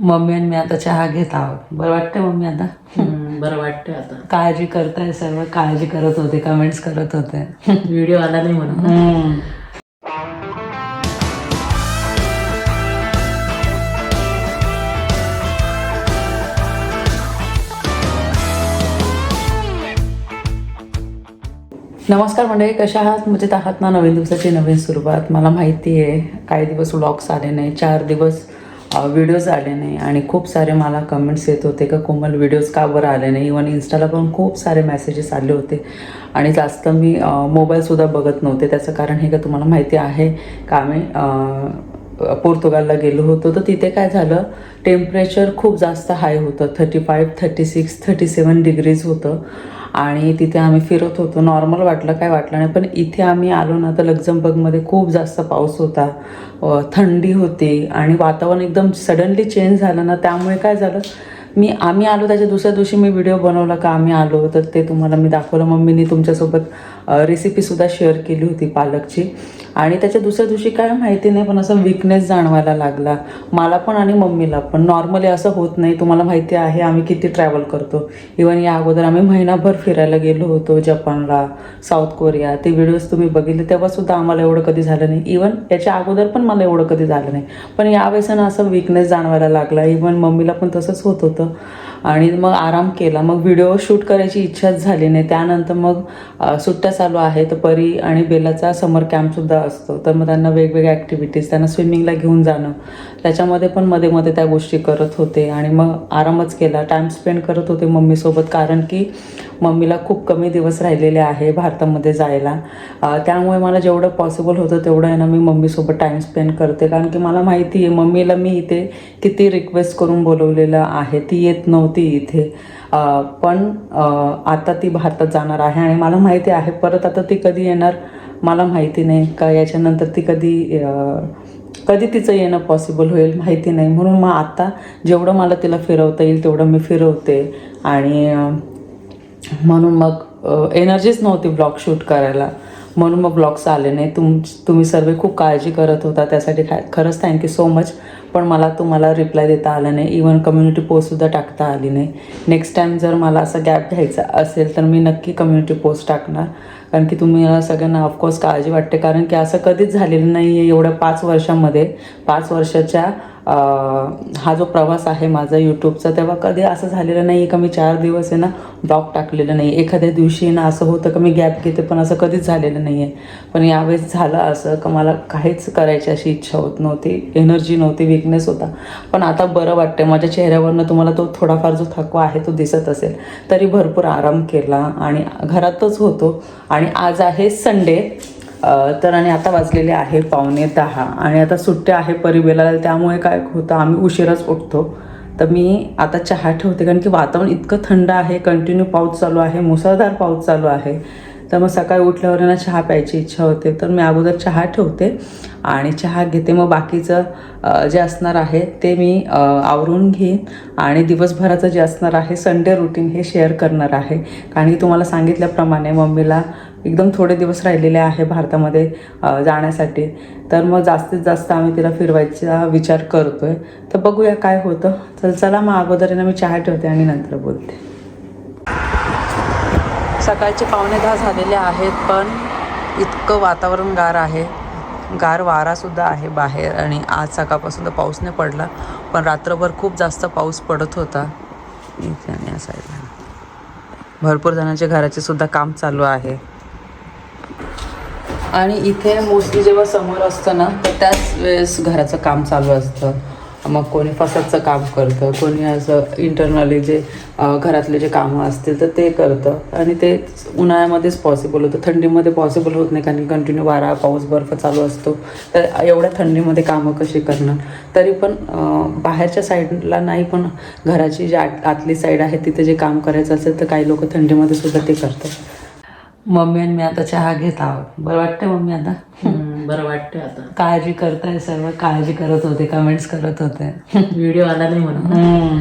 Mummy आणि मी आता चहा घेत आहोत. बरं वाटतं मम्मी आता? बरं वाटतंय आता. काळजी करताय सर्व? काळजी करत होते कमेंट्स करत होते. व्हिडिओ आला नाही म्हणून. नमस्कार मंडळी कशा आहात? मजेत आहात ना? नवीन दिवसाची नवीन सुरुवात. मला माहिती आहे काही दिवस व्लॉग्स आले नाही चार दिवस व्हिडिओज आले नाही आणि खूप सारे मला कमेंट्स येत होते का कोमल व्हिडिओज का बरं आले नाही? इवन इन्स्टाला पण खूप सारे मेसेजेस आले होते. आणि जास्त मी मोबाईलसुद्धा बघत नव्हते. त्याचं कारण हे का तुम्हाला माहिती आहे का आम्ही पोर्तुगालला गेलो होतो तर तिथे काय झालं टेम्परेचर खूप जास्त हाय होतं. Thirty five thirty six thirty seven degrees होतं. आणि तिथे आम्ही फिरत होतो. नॉर्मल वाटलं काय वाटलं नाही. पण इथे आम्ही आलो ना तर लक्झमबर्गमध्ये खूप जास्त पाऊस होता. थंडी होती आणि वातावरण एकदम सडनली चेंज झालं ना. त्यामुळे काय झालं मी आम्ही आलो त्याच्या दुसऱ्या दिवशी मी व्हिडिओ बनवला का आम्ही आलो तर ते तुम्हाला मी दाखवलं. मम्मीनी तुमच्यासोबत रेसिपीसुद्धा शेअर केली होती पालकची. आणि त्याच्या दुसऱ्या दिवशी काय माहिती नाही पण असं विकनेस जाणवायला लागला. मला पण आणि मम्मीला पण. नॉर्मली असं होत नाही. तुम्हाला माहिती आहे आम्ही किती ट्रॅव्हल करतो. इवन या अगोदर आम्ही महिनाभर फिरायला गेलो होतो जपानला साऊथ कोरिया ते व्हिडिओज तुम्ही बघितले तेव्हासुद्धा आम्हाला एवढं कधी झालं नाही. इवन याच्या अगोदर पण मला एवढं कधी झालं नाही. पण यावेळेस ना असं विकनेस जाणवायला लागला. इवन मम्मीला पण तसंच होत होतं. आणि मग आराम केला. मग व्हिडिओ शूट करायची इच्छाच झाली नाही. त्यानंतर मग सुट्ट्या चालू आहे तर परी आणि बेलाचा समर कॅम्पसुद्धा असतो. तर मग त्यांना वेगवेगळ्या ॲक्टिव्हिटीज त्यांना स्विमिंगला घेऊन जाणं. त्याच्यामध्ये पण मध्ये मध्ये त्या गोष्टी करत होते. आणि मग आरामच केला. टाईम स्पेंड करत होते मम्मीसोबत. कारण की मम्मीला खूप कमी दिवस राहिलेले आहे भारतामध्ये जायला. त्यामुळे मला जेवढं पॉसिबल होतं तेवढं आहे ना मी मम्मीसोबत टाईम स्पेंड करते. कारण की मला माहिती आहे मम्मीला मी इथे किती रिक्वेस्ट करून बोलवलेलं आहे. ती येत नव्हती इथे. पण आता ती भारतात जाणार आहे आणि मला माहिती आहे परत आता ती कधी येणार मला माहिती नाही. का याच्यानंतर ती कधी कधी तिचं येणं पॉसिबल होईल माहिती नाही. म्हणून मग आता जेवढं मला तिला फिरवता येईल तेवढं मी फिरवते. आणि म्हणून मग एनर्जीच नव्हती ब्लॉग शूट करायला. म्हणून मग ब्लॉग्स आले नाही. तुम तुम्ही सर्व खूप काळजी करत होता. त्यासाठी खा खरंच थँक्यू सो मच पण मला तुम्हाला रिप्लाय देता आला नाही. इवन कम्युनिटी पोस्टसुद्धा टाकता आली नाही. नेक्स्ट टाईम जर मला असा गॅप घ्यायचा असेल तर मी नक्की कम्युनिटी पोस्ट टाकणार. कारण की तुम्ही सगळ्यांना ऑफकोर्स काळजी वाटते. कारण की असं कधीच झालेलं नाही आहे एवढ्या पाच वर्षामध्ये. पाच वर्षाच्या हा जो प्रवास आहे माझा यूट्यूबचा तेव्हा कधी असं झालेलं नाही आहे का मी चार दिवस आहे ना ब्लॉग टाकलेलं नाही एखाद्या दिवशी ना असं होतं का मी गॅप घेते पण असं कधीच झालेलं नाही आहे पण यावेळेस झालं असं का मला काहीच करायची अशी इच्छा होत नव्हती एनर्जी नव्हती विकनेस होता. पण आता बरं वाटतं माझ्या चेहऱ्यावरनं तुम्हाला तो थोडाफार जो थकवा आहे तो दिसत असेल तरी भरपूर आराम केला आणि घरातच होतो. आणि आज आहे संडे तर आणि आता वाजलेले आहे पावणे दहा. आणि आता सुट्ट्या आहे परिबेला त्यामुळे काय होतं आम्ही उशिराच उठतो. तर मी आता चहा ठेवते कारण की वातावरण इतकं थंड आहे कंटिन्यू पाऊस चालू आहे मुसळधार पाऊस चालू आहे. तर मग सकाळी उठल्यावर ना चहा प्यायची इच्छा होते. तर मी अगोदर चहा ठेवते आणि चहा घेते. मग बाकीचं जे असणार आहे ते मी आवरून घेईन आणि दिवसभराचं जे असणार आहे संडे रुटीन हे शेअर करणार आहे. कारण की तुम्हाला सांगितल्याप्रमाणे मम्मीला एकदम थोडे दिवस राहिलेले आहे भारतामध्ये जाण्यासाठी. तर मग जास्तीत जास्त आम्ही तिला फिरवायचा विचार करतोय. तर बघूया काय होतं. तर चला मग अगोदर ना मी चहा ठेवते आणि नंतर बोलते. सकाळचे पावणे दहा झालेले आहेत पण इतकं वातावरण गार आहे. गार वारासुद्धा आहे बाहेर आणि आज सकाळपासून तर पाऊस नाही पडला पण रात्रभर खूप जास्त पाऊस पडत होता. आणि या साईडला भरपूर जणांच्या घराचे सुद्धा काम चालू आहे. आणि इथे मोस्टली जेव्हा समोर असतं ना तर त्याच वेळेस घराचं काम चालू असतं. मग कोणी फसादचं काम करतं कोणी असं इंटरनली जे घरातले जे कामं असतील तर ते करतं. आणि ते उन्हाळ्यामध्येच पॉसिबल होतं. थंडीमध्ये पॉसिबल होत नाही कारण कंटिन्यू वारा पाऊस बर्फ चालू असतो. तर एवढ्या थंडीमध्ये कामं कशी करणार? तरी पण बाहेरच्या साईडला नाही पण घराची जी आत आतली साईड आहे तिथे जे काम करायचं असेल तर काही लोक थंडीमध्ये सुद्धा ते करतात. मम्मी आणि मी आता चहा घेत आहोत. बरं वाटतं मम्मी आता? बरं वाटतंय आता. काळजी करताय सर्व काळजी करत होते कमेंट्स करत होते. व्हिडिओ आला नाही म्हणून. हम्म.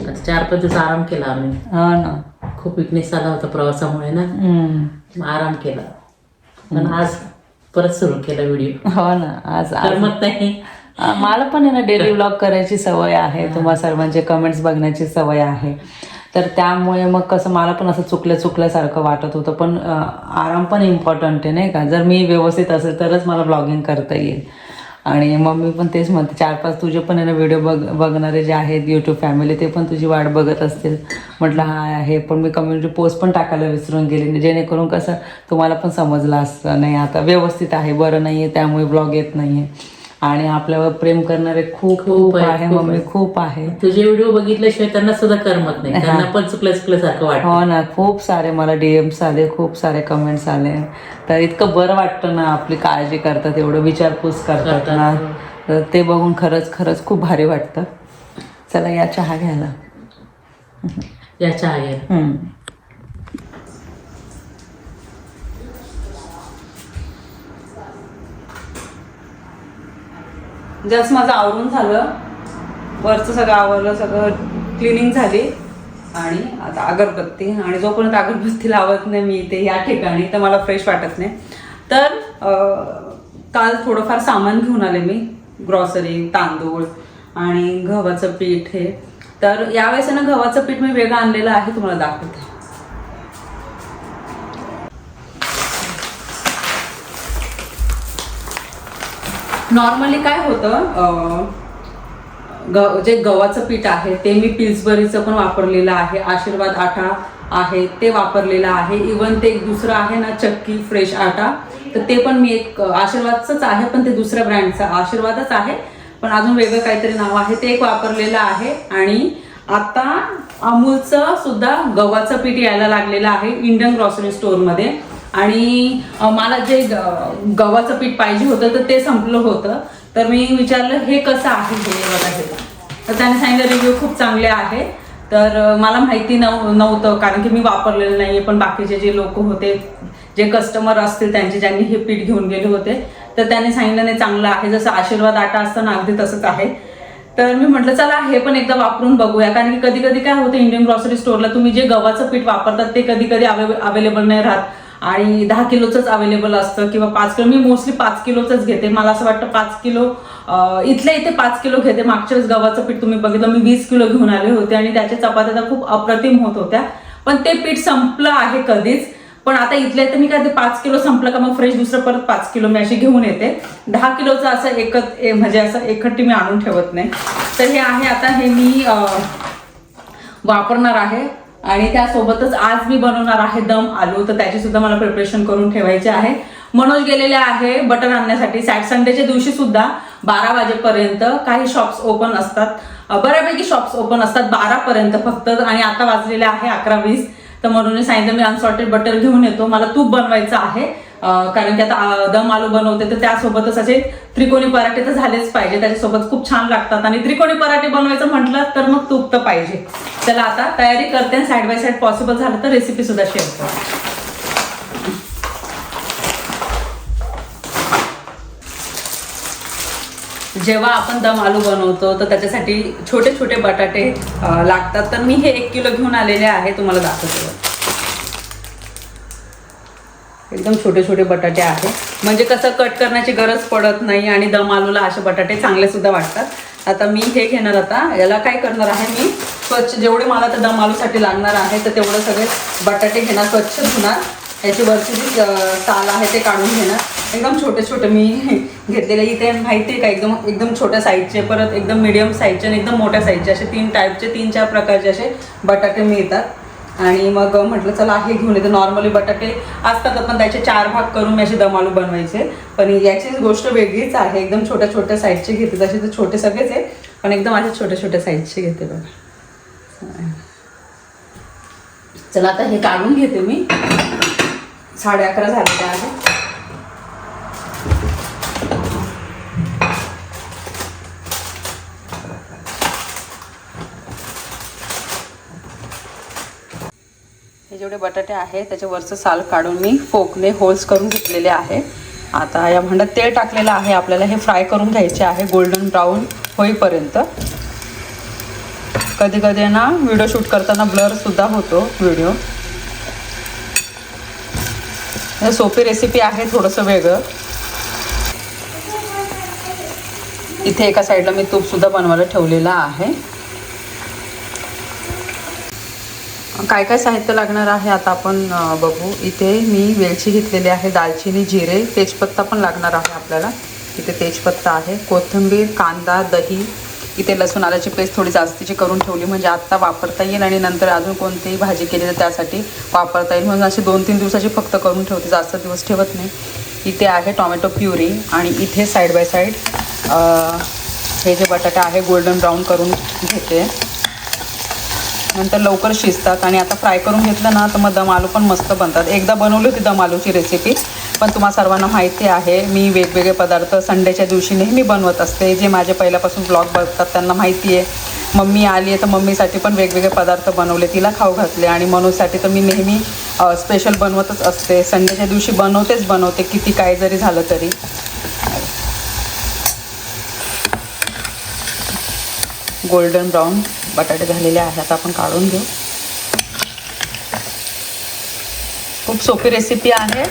आता चार पाच दिवस आराम केला आम्ही. हो ना. खूप विकनेस आला होता प्रवासामुळे ना. हम्म. मग आराम केला. पण आज परत सुरू केला व्हिडिओ हो ना. आज करमत नाही. मला पण आहे ना डेली व्लॉग करायची सवय आहे. तुम्हा सर्वांचे कमेंट्स बघण्याची सवय आहे. तर त्यामुळे मग कसं मला पण असं चुकल्या चुकल्यासारखं वाटत होतं. पण आराम पण इम्पॉर्टंट आहे नाही का? जर मी व्यवस्थित असेल तरच मला ब्लॉगिंग करता येईल. आणि मम्मी पण तेच म्हणते चार पाच तुझे पण आहे ना व्हिडिओ बघ बघणारे जे आहेत यूट्यूब फॅमिली ते पण तुझी वाट बघत असतील. म्हटलं हा आहे पण मी कम्युनिटी पोस्ट पण टाकायला विसरून गेले. जेणेकरून कसं तुम्हाला पण समजलं असतं नाही आता व्यवस्थित आहे बरं नाही आहे त्यामुळे ब्लॉग येत नाही आहे आणि आपल्यावर प्रेम करणारे खूप खूप आहे, मम्मी. खूप आहे. तुझे व्हिडिओ बघितल्याशिवाय त्यांना सुद्धा करमत नाही. त्यांना पण चुकल्या चुकल्यासारखं वाटतं. हो ना खूप सारे मला डीएम्स आले खूप सारे कमेंट्स आले. तर इतकं बरं वाटतं ना आपली काळजी करतात एवढं विचारपूस करतात ना. हो. तर ते बघून खरंच खरंच खूप भारी वाटतं. चला या चहा घ्यायला. याच्या आहे हम्म. जस्ट माझं आवरून झालं. वरचं सगळं आवरलं सगळं क्लिनिंग झाली. आणि आता अगरबत्ती आणि जोपर्यंत अगरबत्ती लावत नाही मी ते या ठिकाणी तर मला फ्रेश वाटत नाही. तर काल थोडंफार सामान घेऊन आले मी. ग्रॉसरी तांदूळ आणि गव्हाचं पीठ हे. तर यावेळेस ना गव्हाचं पीठ मी वेगळं आणलेलं आहे तुम्हाला दाखवते. नॉर्मली काय होतं ग जे गव्हाचं पीठ आहे ते मी पिल्सबरीचं पण वापरलेलं आहे आशीर्वाद आटा आहे ते वापरलेलं आहे. इवन ते एक दुसरं आहे ना चक्की फ्रेश आटा तर ते पण मी एक आशीर्वादचंच आहे पण ते दुसऱ्या ब्रँडचं आशीर्वादच आहे. पण अजून वेगळं काहीतरी नाव आहे ते एक वापरलेलं आहे. आणि आता अमूलचं सुद्धा गव्हाचं पीठ यायला लागलेलं आहे इंडियन ग्रॉसरी स्टोअरमध्ये आणि मला जे गव्हाचं पीठ पाहिजे होतं तर ते संपलं होतं. तर मी विचारलं हे कसं आहे हे बघा हे तर त्याने सांगितलं रिव्ह्यू खूप चांगले आहे. तर मला माहिती नव नव्हतं कारण की मी वापरलेलं नाही आहे पण बाकीचे जे लोक होते जे कस्टमर असतील त्यांचे ज्यांनी हे पीठ घेऊन गेले होते तर त्यांनी सांगितलं नाही चांगलं आहे. जसं आशीर्वाद आटा असतं ना अगदी तसंच आहे. तर मी म्हटलं चला हे पण एकदा वापरून बघूया. कारण की कधी कधी काय होतं इंडियन ग्रॉसरी स्टोअरला तुम्ही जे गव्हाचं पीठ वापरतात ते कधी कधी अवेलेबल नाही राहत. आणि दहा किलोचंच अवेलेबल असतं किंवा पाच किलो. मी मोस्टली पाच किलोचंच घेते. मला असं वाटतं पाच किलो इथल्या इथे पाच किलो घेते. मागच्याच गव्हाचं पीठ तुम्ही बघितलं मी वीस किलो घेऊन आले होते आणि त्याच्या चपात्या तर खूप अप्रतिम होत होत्या. पण ते पीठ संपलं आहे कधीच. पण आता इथल्या इथे मी काय ते पाच किलो संपलं का मग फ्रेश दुसरं परत पाच किलो मी अशी घेऊन येते. दहा किलोचं असं एकत म्हणजे असं एकट्टी मी आणून ठेवत नाही. तर हे आहे आता हे मी वापरणार आहे. आणि त्यासोबतच आज मी बनवणार आहे दम आलू. तर त्याची सुद्धा मला प्रिपरेशन करून ठेवायचे आहे. मनोज गेलेले आहे बटर आणण्यासाठी. सॅट संडेच्या दिवशी सुद्धा बारा वाजेपर्यंत काही शॉप्स ओपन असतात. बऱ्यापैकी शॉप्स ओपन असतात बारा पर्यंत फक्त. आणि आता वाजलेले आहे अकरा वीस. तर म्हणून सांगितलं मी अनसॉल्टेड बटर घेऊन येतो. मला तूप बनवायचं आहे. कारण की आता दम आलू बनवते तर त्यासोबतच असे त्रिकोणी पराठे तर झालेच पाहिजे. त्याच्यासोबत खूप छान लागतात. आणि त्रिकोणी पराठे बनवायचं म्हटलं तर मग तूप तर पाहिजे. चला आता तयारी करते साईड बाय साईड पॉसिबल झालं तर रेसिपी सुद्धा शेअर करते जेव्हा आपण दम आलू बनवतो तर त्याच्यासाठी छोटे छोटे बटाटे लागतात. तर मी हे एक किलो घेऊन आलेले आहे तुम्हाला दाखवतो. एकदम छोटे छोटे बटाटे आहे. म्हणजे कसं कट करण्याची गरज पडत नाही आणि दम आलूला असे बटाटे चांगले सुद्धा वाटतात. आता मी हे घेणार आता. याला काय करणार आहे मी? स्वच्छ जेवढे मला तर दम आलूसाठी लागणार आहे तर तेवढं सगळे बटाटे घेणार स्वच्छ धुणार. याची वरची जी साल आहे ते काढून घेणार. एकदम छोटे छोटे मी घेतलेले. इथे माहिती आहे का? एकदम एकदम छोट्या साईजचे परत एकदम मिडियम साईजचे आणि एकदम मोठ्या साईजचे असे तीन टाईपचे तीन चार प्रकारचे असे बटाटे मिळतात. आणि मग म्हटलं चला हे घेऊन येते. नॉर्मली बटाटे असतात पण त्याचे चार भाग करून मी असे दम आलू बनवायचे. पण याची गोष्ट वेगळीच आहे. एकदम छोट्या छोट्या साईजचे घेते. तसे तर छोटे सगळेच आहे पण एकदम असे छोट्या छोट्या साईजचे घेते बघा. चला आता हे काढून घेते मी. साडे अकरा झालेले आहे जेवढे बटाटे आहे त्याच्यावरचं साल काढून मी फोकने होल्स करून घेतलेले आहे. आता या भांड्यात तेल टाकलेलं आहे आपल्याला हे फ्राय करून घ्यायचे आहे गोल्डन ब्राऊन होईपर्यंत. कधी कधी ना व्हिडिओ शूट करताना ब्लर सुद्धा होतो व्हिडिओ. हे सोपी रेसिपी आहे थोडंसं वेगळं. इथे एका साईडला मी तूपसुद्धा बनवायला ठेवलेलं आहे. काय काय साहित्य लागणार आहे आता आपण बघू. इथे मी वेलची घेतलेली आहे दालचिनी जिरे तेजपत्ता पण लागणार आहे आपल्याला. इथे तेजपत्ता आहे कोथिंबीर कांदा दही. इथे लसूण आल्याची पेस्ट थोडी जास्तीची करून ठेवली म्हणजे आत्ता वापरता येईल आणि नंतर अजून कोणतीही भाजी केली तर त्यासाठी वापरता येईल. म्हणून अशी दोन तीन दिवसाची फक्त करून ठेवते जास्त दिवस ठेवत नाही. इथे आहे टॉमॅटो प्युरी आणि इथे साईड बाय साईड हे जे बटाटे आहे गोल्डन ब्राऊन करून घेते. नंतर लवकर शिजतात आणि आता फ्राय करून घेतलं ना तर मग दम आलू पण मस्त बनतात. एकदा बनवली होती दम आलूची रेसिपी पण तुम्हा सर्वांना माहिती आहे मी वेगवेगळे पदार्थ संडेच्या दिवशी नेहमी बनवत असते. जे माझे पहिल्यापासून ब्लॉग बघतात त्यांना माहिती आहे. मम्मी आली आहे तर मम्मीसाठी पण वेगवेगळे पदार्थ बनवले. तिला खाऊ घातले आणि मनूसाठी तर मी नेहमी स्पेशल बनवतच असते. संडेच्या दिवशी बनवतेच बनवते किती काय जरी झालं तरी. Golden brown. बटाटे झालेले आहेत आपण काढून घेऊ. खूप सोपी रेसिपी आहे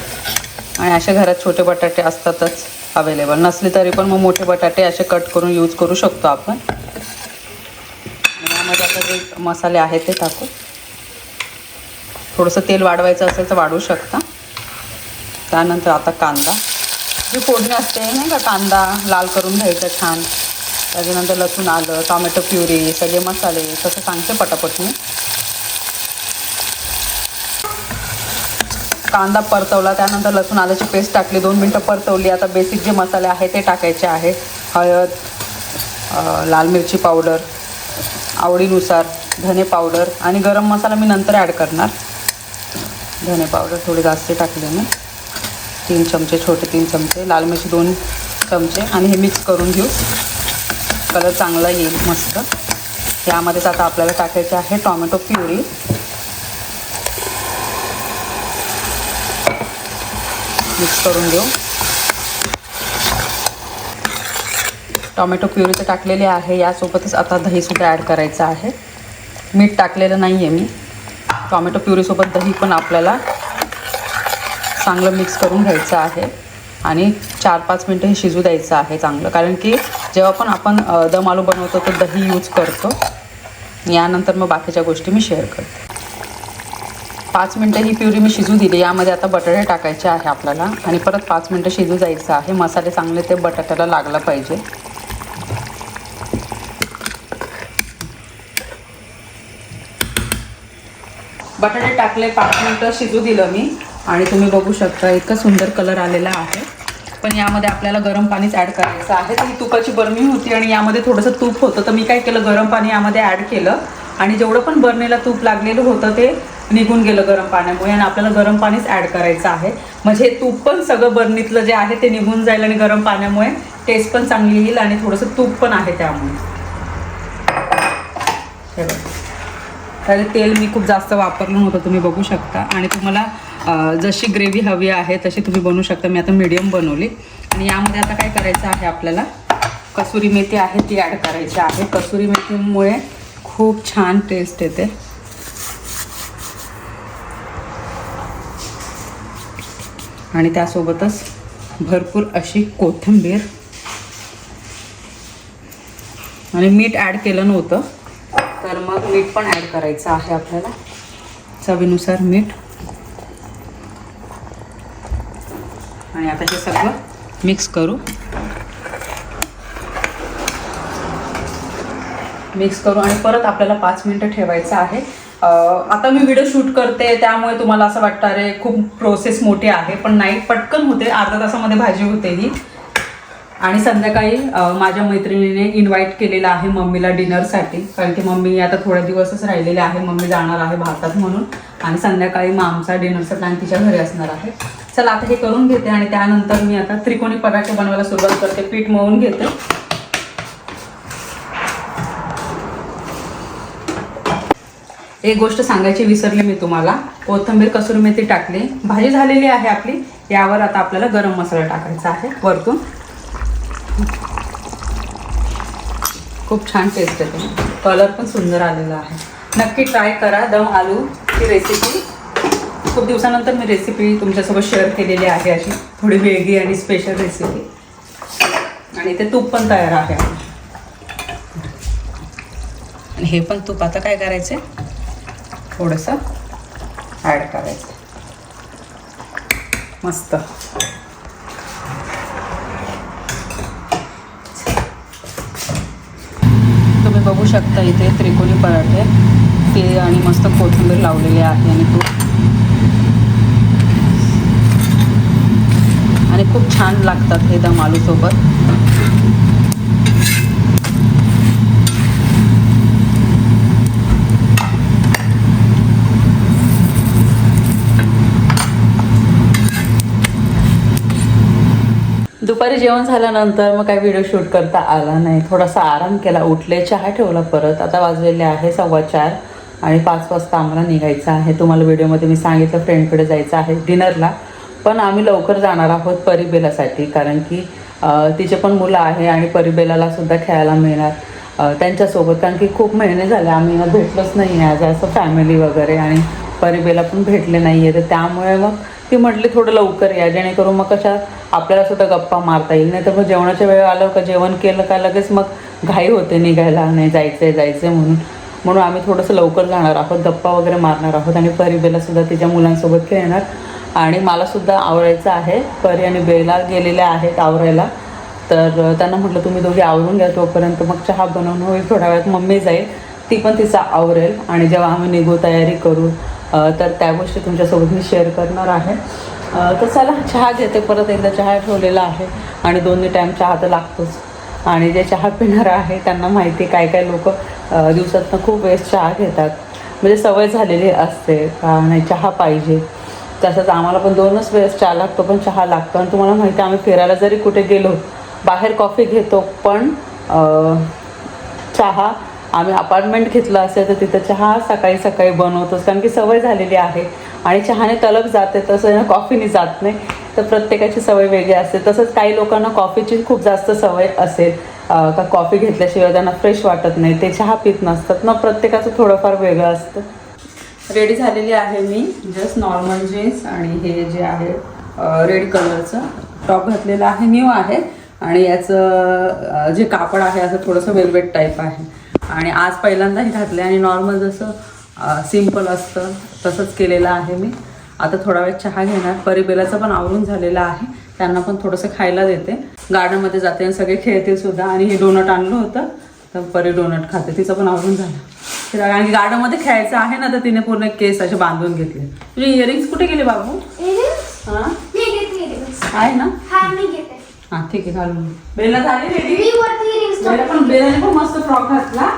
आणि अशा घरात छोटे बटाटे असतातच अवेलेबल नसले तरी पण मग मोठे बटाटे असे कट करून यूज करू शकतो आपण. यामध्ये आता जे मसाले आहेत ते टाकू. थोडंसं तेल वाढवायचं असेल तर वाढवू शकता. त्यानंतर आता कांदा. जी फोडणी असते नाही का कांदा लाल करून घ्यायचा छान. त्याच्यानंतर लसूण आलं टॉमॅटो प्युरी सगळे मसाले तसं सांगते पटापट मी. कांदा परतवला त्यानंतर लसूण आल्याची पेस्ट टाकली दोन मिनटं परतवली. आता बेसिक जे मसाले आहे ते टाकायचे आहे. हळद लाल मिरची पावडर आवडीनुसार धने पावडर आणि गरम मसाला मी नंतर ॲड करणार. धने पावडर थोडी जास्त टाकली मी. तीन चमचे छोटे तीन चमचे लाल मिरची दोन चमचे आणि हे मिक्स करून घेऊ. कलर चांगला येईल मस्त. यामध्येच आता आपल्याला टाकायचे आहे टॉमॅटो प्युरी. मिक्स करून घेऊ. टॉमॅटो प्युरी तर टाकलेली आहे यासोबतच आता दहीसुद्धा ॲड करायचं आहे. मीठ टाकलेलं नाही आहे मी. टॉमॅटो प्युरीसोबत दही पण आपल्याला चांगलं मिक्स करून घ्यायचं आहे. आणि चार पाच मिनटं हे शिजू द्यायचं आहे चांगलं. कारण की जेव्हा पण आपण दम आलू बनवतो तर दही यूज करतो. यानंतर मग बाकीच्या गोष्टी मी शेअर करते. पाच मिनटं ही प्युरी मी शिजू दिली. यामध्ये आता बटाटे टाकायचे आहे आपल्याला. आणि परत पाच मिनटं शिजू जायचं आहे. मसाले चांगले ते बटाट्याला लागला पाहिजे. बटाटे टाकले पाच मिनटं शिजू दिलं मी. आणि तुम्ही बघू शकता इतका सुंदर कलर आलेला आहे. पण यामध्ये आपल्याला गरम पाणीच ॲड करायचं आहे. तर ही तुपाची बरणी होती आणि यामध्ये थोडंसं तूप होतं. तर मी काय केलं गरम पाणी यामध्ये ॲड केलं. आणि जेवढं पण बरणीला तूप लागलेलं होतं ते निघून गेलं गरम पाण्यामुळे आणि आपल्याला गरम पाणीच ॲड करायचं आहे. म्हणजे हे तूप पण सगळं बरणीतलं जे आहे ते निघून जाईल आणि गरम पाण्यामुळे टेस्ट पण चांगली येईल आणि थोडंसं तूप पण आहे त्यामुळे. तर तेल मी खूप जास्त वापरलं नव्हतं तुम्ही बघू शकता. आणि तुम्हाला जशी ग्रेव्ही हवी आहे तशी तुम्ही बनवू शकता. मी आता मीडियम बनवली. आणि यामध्ये आता काय करायचं आहे आपल्याला? कसुरी मेथी आहे ती ॲड करायची आहे. कसुरी मेथीमुळे खूप छान टेस्ट येते. आणि त्यासोबतच भरपूर अशी कोथिंबीर. आणि मीठ ॲड केलं नव्हतं. तर मग मीठ पण ॲड करायचं आहे आपल्याला. चवीनुसार मीठ. आणि आता हे सगळं मिक्स करू. मिक्स करू आणि परत आपल्याला पाच मिनटं ठेवायचं आहे. आता मी व्हिडिओ शूट करते त्यामुळे तुम्हाला असं वाटतं अरे खूप प्रोसेस मोठी आहे. पण नाही पटकन होते. अर्धा तासामध्ये भाजी होते ही. आणि संध्याकाळी माझ्या मैत्रिणीने इन्व्हाइट केलेलं आहे मम्मीला डिनरसाठी कारण की मम्मी आता थोड्या दिवसच राहिलेले आहे. मम्मी जाणार आहे भारतात म्हणून. आणि संध्याकाळी मग आमचा डिनरचा प्लॅन तिच्या घरी असणार आहे. चला आता हे करून घेते आणि त्यानंतर मी आता त्रिकोणी पराठे बनवायला सुरुवात करते. पीठ मळून घेते. एक गोष्ट सांगायची विसरली मी तुम्हाला. कोथिंबीर कसुरी मेथी टाकली. भाजी झालेली आहे आपली. यावर आता आपल्याला गरम मसाला टाकायचा आहे वरतून. खूप छान टेस्ट येते. कलर पण सुंदर आलेला आहे. नक्की ट्राय करा. दम आलू ही रेसिपी खूप दिवसानंतर मी रेसिपी तुमच्यासोबत शेअर केलेली आहे अशी. थोडी वेगळी आणि स्पेशल रेसिपी आणि ते तूप पण तयार आहे. आणि हे पण तूप आता काय करायचं थोडंसं ॲड करायचं मस्त. बघू शकता इथे त्रिकोणी पराठे. ते आणि मस्त कोथिंबीर लावलेली आहे आणि खूप आणि खूप छान लागतात हे दम आलूसोबत. दुपारी जेवण झाल्यानंतर मग काही व्हिडिओ शूट करता आला नाही. थोडासा आराम केला. उठले चहा ठेवला परत. आता वाजलेले आहे सव्वा चार आणि पाच वाजता आम्हाला निघायचं आहे. तुम्हाला व्हिडिओमध्ये मी सांगितलं फ्रेंडकडे जायचं आहे डिनरला पण आम्ही लवकर जाणार आहोत परिबेलासाठी. कारण की तिचे पण मुलं आहे आणि परिबेलाला सुद्धा खेळायला मिळणार. त्यांच्यासोबत. कारण की खूप महिने झाले आम्ही भेटलंच भेटलोच नाही आहे आज असं फॅमिली वगैरे आणि परिबेला पण भेटले नाही आहे तर त्यामुळे मग ती म्हटली थोडं लवकर या जेणेकरून मग कशा आपल्याला सुद्धा गप्पा मारता येईल. नाही तर मग जेवणाच्या वेळ आलं का जेवण केलं का लगेच मग घाई होते निघायला नाही जायचं आहे जायचं आहे म्हणून. म्हणून आम्ही थोडंसं लवकर जाणार आहोत गप्पा वगैरे मारणार आहोत आणि परी बेलासुद्धा तिच्या मुलांसोबत खेळणार. आणि मला सुद्धा आवरायचं आहे परी आणि बेला गेलेल्या आहेत आवरायला. तर त्यांना म्हटलं तुम्ही दोघे आवरून घ्या तोपर्यंत मग चहा बनवून होईल थोड्या वेळात मम्मी जाईल ती पण तिचा आवरेल आणि जेव्हा आम्ही निघू तयारी करू तर त्या गोष्टी तुमच्यासोबत मी शेअर करणार आहे. तर चला चहा घेते परत एकदा चहा ठेवलेला आहे. आणि दोन्ही टाईम चहा तर लागतोच. आणि जे चहा पिणार आहे त्यांना माहिती आहे काय काय लोक दिवसातनं खूप वेळेस चहा घेतात. म्हणजे सवय झालेली असते का नाही चहा पाहिजे. तसंच आम्हाला पण दोनच वेळेस चहा लागतो पण चहा लागतो. आणि तुम्हाला माहिती आहे आम्ही फिरायला जरी कुठे गेलो बाहेर कॉफी घेतो पण चहा आम्ही अपार्टमेंट घेतलं असेल तर तिथं चहा सकाळी सकाळी बनवतोच. कारण की सवय झालेली आहे. आणि चहाने तलब जाते तसं कॉफीने जात नाही. तर प्रत्येकाची सवय वेगळी असते. तसंच काही लोकांना कॉफीची खूप जास्त सवय असेल. का कॉफी घेतल्याशिवाय त्यांना फ्रेश वाटत नाही. ते चहा पित नसतात. ना प्रत्येकाचं थोडंफार वेगळं असतं. रेडी झालेली आहे मी. जस्ट नॉर्मल जीन्स आणि हे जे आहे रेड कलरचं टॉप घातलेलं आहे न्यू आहे. आणि याचं जे कापड आहे असं थोडंसं वेलवेट टाईप आहे. आणि आज पहिल्यांदा हे घातलं आणि नॉर्मल जसं सिंपल असतं तसंच केलेलं आहे मी. आता थोडा वेळ चहा घेणार. परिबेलाचं पण आवरून झालेलं आहे. त्यांना पण थोडंसं खायला देते. गार्डनमध्ये जाते आणि सगळे खेळतील सुद्धा. आणि हे डोनट आणलं होतं तर परी डोनट खाते. तिचं पण आवरून झालं. तिला कारण की गार्डनमध्ये खेळायचं आहे ना तर तिने पूर्ण केस असे बांधून घेतले. तुझे इयरिंग्स कुठे गेले बाबू? हा. आहे ना? हा मी घेते. हा ठीक आहे घालून. बेला झाली रेडी मला पण बेलाने पण मस्त फ्रॉक घातला.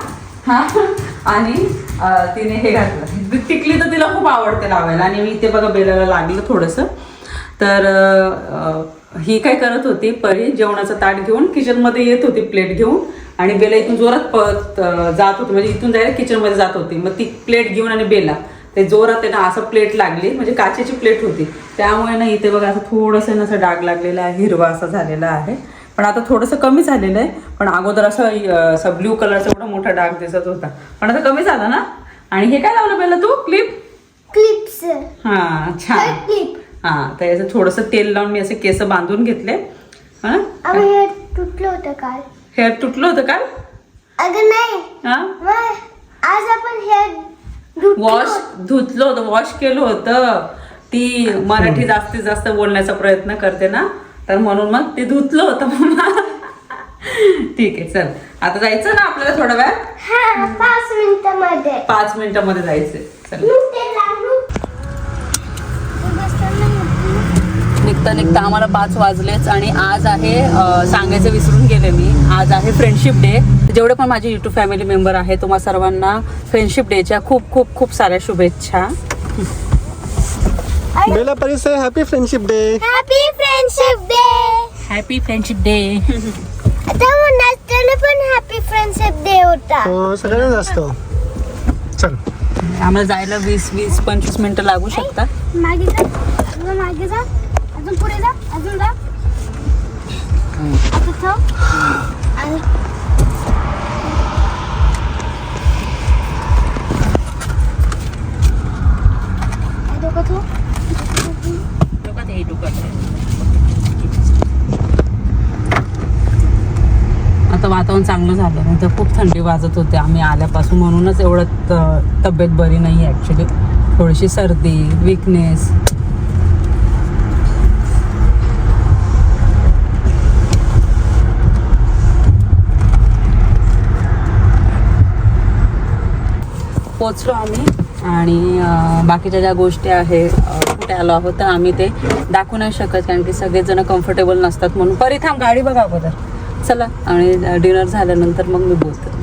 हा. आणि तिने हे घातलं. टिकली तर तिला खूप आवडते लावायला. आणि मी इथे बघा बेलाला लागलं थोडंसं. तर ही काय करत होती परी जेवणाचं ताट घेऊन किचनमध्ये येत होती प्लेट घेऊन. आणि बेला इथून जोरात पळत जात होती. म्हणजे इथून जायला किचनमध्ये जात होती. मग ती प्लेट घेऊन आणि बेला. ते जोरात आहे ना असं प्लेट लागली. म्हणजे काचेची प्लेट होती. त्यामुळे ना इथे बघा असं थोडंसं ना असं डाग लागलेला आहे हिरवा असा झालेला आहे. पण आता थोडंसं कमी झालेलं आहे. पण अगोदर असं असं ब्ल्यू कलरचा एवढा मोठा डाग दिसत होता. पण आता कमी झाला ना? आणि हे काय लावलं पहिला तू? क्लिप क्लिप्स हा छान. क्लिप हा तर याचं थोडंसं तेल लावून मी असे केस बांधून घेतले. हा? अगं हे तुटलं होतं काल. हेअर तुटलं होतं काल? अगं नाही. मग आज आपण वॉश धुतलं होतं. वॉश केलं होतं. ती मराठी जास्तीत जास्त बोलण्याचा प्रयत्न करते ना? तर म्हणून मग ते धुतलं होतं मम्मा ठीक आहे चल. आता जायचं ना आपल्याला थोडा वेळ? पाच मिनिटामध्ये. पाच मिनिटामध्ये जायचंय. चल. निघता निघता आम्हाला पाच वाजलेच आणि आज आहे सांगायचं विसरून गेले मी. आज आहे फ्रेंडशिप डे जेवढे पण माझे युट्यूब फॅमिली मेंबर आहे तुम्हा सर्वांना फ्रेंडशिप डेच्या खूप खूप खूप साऱ्या शुभेच्छा. बेला परी से happy friendship day happy friendship day happy friendship day आता त्याला पण हॅपी फ्रेंडशिप डे होता हो सगळ्यांना असतो चल आम्हाला जायला वीस वीस पंचवीस मिनिटं लागू शकतात मागे जा अजून मागे जा अजून पुढे जा अजून जा आता थांब आणि हे वातावरण चांगलं झालं. नाही तर खूप थंडी वाजत होते. आम्ही आल्यापासून म्हणूनच एवढं त- तब्येत बरी नाही आहे ॲक्च्युली थोडीशी सर्दी विकनेस पोचलो आम्ही. आणि बाकीच्या ज्या गोष्टी आहे कुठे आलो आहोत तर आम्ही ते दाखवू नाही शकत कारण की सगळेजण कम्फर्टेबल नसतात म्हणून. परी थांब गाडी बघा अगोदर. चला आणि डिनर झाल्यानंतर मग मी बोलते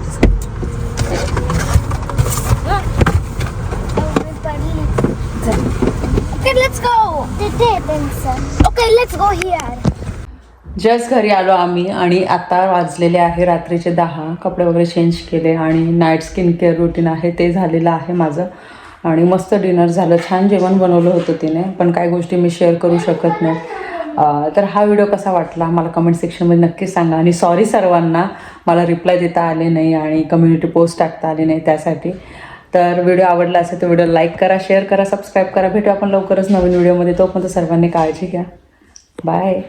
जस्ट घरी आलो आम्ही आणि आता वाजलेले आहे रात्रीचे दहा. कपडे वगैरे चेंज केले आणि नाईट स्किन केअर रुटीन आहे ते झालेलं आहे माझं. आणि मस्त डिनर झालं. छान जेवण बनवलं होतं तिने पण काही गोष्टी मी शेअर करू शकत नाही. तर हा व्हिडिओ कसा वाटला मला कमेंट सेक्शनमध्ये नक्की सांगा. आणि सॉरी सर्वांना मला रिप्लाय देता आले नाही आणि कम्युनिटी पोस्ट टाकता आले नाही त्यासाठी. तर व्हिडिओ आवडला असेल तर व्हिडिओ लाईक करा शेअर करा सबस्क्राईब करा. भेटू आपण लवकरच नवीन व्हिडिओमध्ये. तोपर्यंत सर्वांनी काळजी घ्या. बाय.